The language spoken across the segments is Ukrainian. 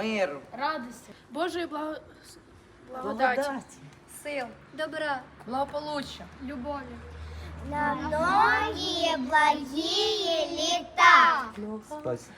миру, радості, Божої благо... благодаті, сил, добра, благополуччя, любові. На многие благие лета. Спасибо.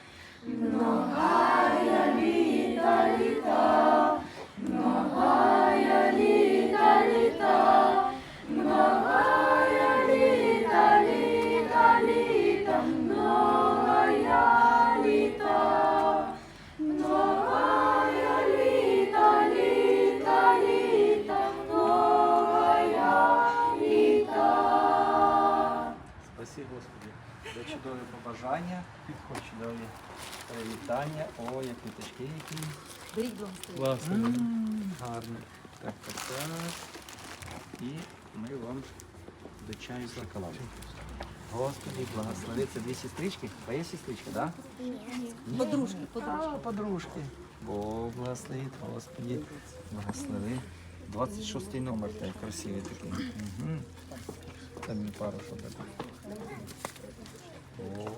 Спасибо, Господи, за чудові побажання, чудові привітання. О, як квіточки які. Беріть благословення. Гарно. Так, так, так. І ми вам до чаю з шоколадом. Господи, благослови. Це дві сестрички? Твоя сестричка, так? Да? Подружки, подружки. А, подружки. Бог благословит, Господи, благослови. 26 номер такий красивий такий. Угу. Там мені пару що таке. Бог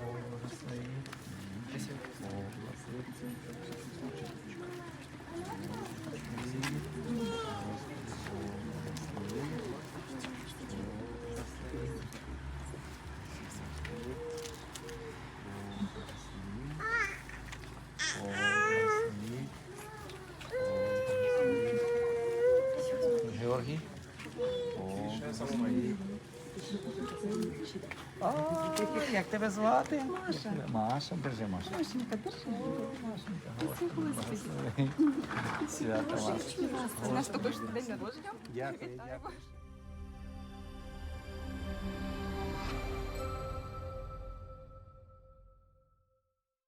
О, її. А, Як тебе звати? Маша. Маша, держи Маша. Машенька, держи. Машенька, Свято Маша. Наш також день народження. Дякую, дякую.